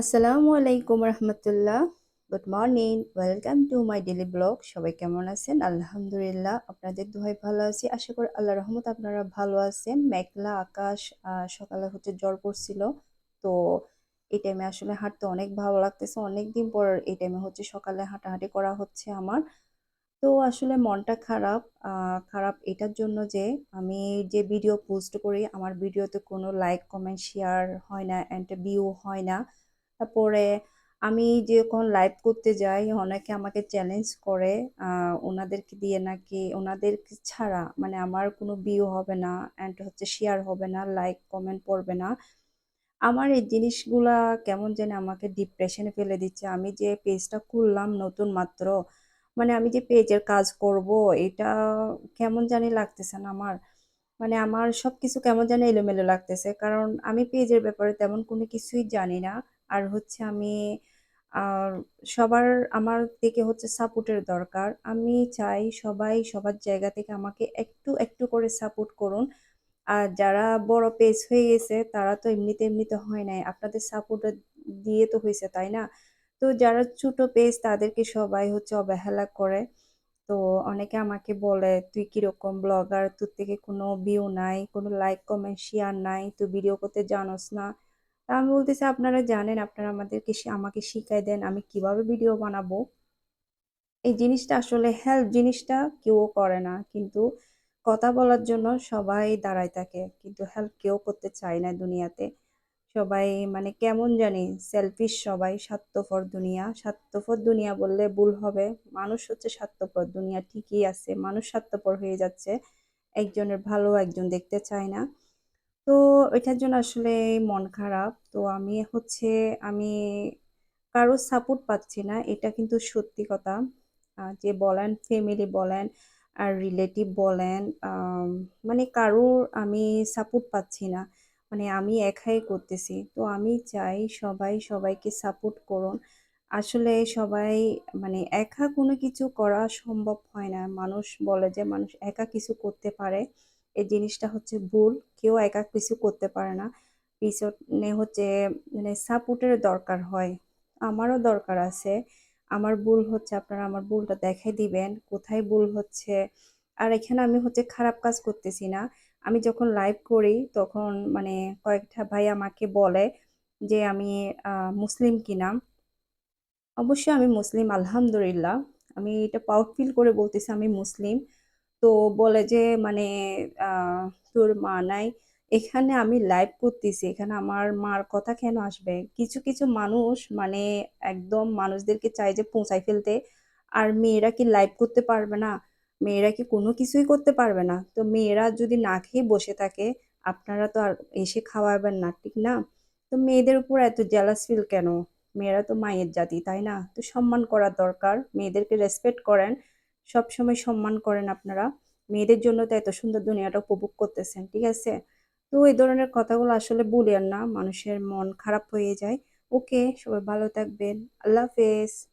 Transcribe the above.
আসসালামু আলাইকুম রহমতুল্লাহ good morning welcome to my daily blog সবাই কেমন আছেন? আলহামদুলিল্লাহ, আপনাদের দোহাই ভালো আছি। আশা করি আল্লাহ রহমত আপনারা ভালো আছেন। মেঘলা আকাশ সকালে হচ্ছে জ্বর পড়ছিল। তো এই টাইমে আসলে হাঁটতে অনেক ভালো লাগতেছে। অনেক দিন পর এই টাইমে হচ্ছে সকালে হাঁটাহাঁটি করা হচ্ছে আমার। তো আসলে মনটা খারাপ। খারাপ এটার জন্য যে আমি যে ভিডিও পোস্ট করি, আমার ভিডিওতে কোনো লাইক কমেন্ট শেয়ার হয় না অ্যান্ড ভিউ হয় না। তারপরে আমি যখন লাইভ করতে যাই, অনেকে আমাকে চ্যালেঞ্জ করে ওনাদেরকে দিয়ে নাকি ওনাদের ছাড়া মানে আমার কোনো ভিউ হবে না অ্যান্ড হচ্ছে শেয়ার হবে না লাইক কমেন্ট পড়বে না। আমার এই জিনিসগুলা কেমন যেন আমাকে ডিপ্রেশনে ফেলে দিচ্ছে। আমি যে পেজটা খুললাম নতুন মাত্র মানে আমি যে পেজের কাজ করব, এটা কেমন জানি লাগতেছে না আমার। মানে আমার সব কিছু কেমন জানি এলোমেলো লাগতেছে, কারণ আমি পেজের ব্যাপারে তেমন কোনো কিছুই জানি না। আর হচ্ছে আমি, আর সবার, আমার থেকে হচ্ছে সাপোর্টের দরকার। আমি চাই সবাই সবার জায়গা থেকে আমাকে একটু একটু করে সাপোর্ট করুন। আর যারা বড় পেজ হয়ে গেছে, তারা তো এমনিতে এমনিতে হয় নাই। আপনাদের সাপোর্ট দিয়ে তো হয়েছে, তাই না? তো যারা ছোট পেজ তাদেরকে সবাই হচ্ছে অবহেলা করে। তো অনেকে আমাকে বলে, তুই কীরকম ব্লগার তোর থেকে কোনো ভিউ নাই, কোনো লাইক কমেন্ট শেয়ার নাই, তুই ভিডিও করতে জানোস না। তা আমি বলতেছি, আপনারা জানেন, আপনারা আমাদেরকে আমাকে শিখাই দেন আমি কীভাবে ভিডিও বানাবো? এই জিনিসটা আসলে হেল্প জিনিসটা কেউ করে না, কিন্তু কথা বলার জন্য সবাই দাঁড়ায় থাকে, কিন্তু হেল্প কেউ করতে চায় না দুনিয়াতে। সবাই মানে কেমন জানি সেলফিশ সবাই, স্বার্থপর দুনিয়া। স্বার্থপর দুনিয়া বললে ভুল হবে। মানুষ হচ্ছে স্বার্থপর, দুনিয়া ঠিকই আছে। মানুষ স্বার্থপর হয়ে যাচ্ছে। একজনের ভালো একজন দেখতে চায় না। তো এটার জন্য আসলে মন খারাপ। তো আমি হচ্ছে, আমি কারও সাপোর্ট পাচ্ছি না। এটা কিন্তু সত্যি কথা। যে বলেন ফ্যামিলি বলেন আর রিলেটিভ বলেন মানে কারোর আমি সাপোর্ট পাচ্ছি না। মানে আমি একাই করতেছি। তো আমি চাই সবাই সবাইকে সাপোর্ট করুন। আসলে সবাই মানে একা কোনো কিছু করা সম্ভব হয় না। মানুষ বলে যে মানুষ একা কিছু করতে পারে। এই জিনিসটা হচ্ছে ভুল। কেউ একা কিছু করতে পারে না। পিছনে হচ্ছে মানে সাপোর্টের দরকার হয়। আমারও দরকার আছে। আমার ভুল হচ্ছে, আপনারা আমার ভুলটা দেখাই দিবেন। কোথায় ভুল হচ্ছে? আর এখানে আমি হচ্ছে খারাপ কাজ করতেছি না। আমি যখন লাইভ করি, তখন মানে কয়েকটা ভাই আমাকে বলে যে, আমি মুসলিম কিনা অবশ্যই আমি মুসলিম, আলহামদুলিল্লাহ। আমি এটা প্রাউড ফিল করে বলতেছি আমি মুসলিম। তো বলে যে মানে তোর মা নাই, এখানে আমি লাইভ করতেছি, এখানে আমার মার কথা কেন আসবে? কিছু কিছু মানুষ মানে একদম মানুষদেরকে চায় যে, পৌঁছায় ফেলতে। আর মেয়েরা কি লাইভ করতে পারবে না? মেয়েরা কি কোনো কিছুই করতে পারবে না? তো মেয়েরা যদি না খেয়ে বসে থাকে, আপনারা তো আর এসে খাওয়াবেন না, ঠিক না? তো মেয়েদের উপর এত জেলাস ফিল কেন? মেয়েরা তো মায়ের জাতি, তাই না? তো সম্মান করা দরকার, মেয়েদেরকে রেসপেক্ট করেন সব সময় সম্মান করেন আপনারা। মেয়েদের জন্য তো এত সুন্দর দুনিয়াটা উপভোগ করতেছেন, ঠিক আছে? তো এই ধরনের কথাগুলো আসলে বলিয়েন না, মানুষের মন খারাপ হয়ে যায়। ওকে সবাই ভালো থাকবেন, আল্লাহ হাফেজ।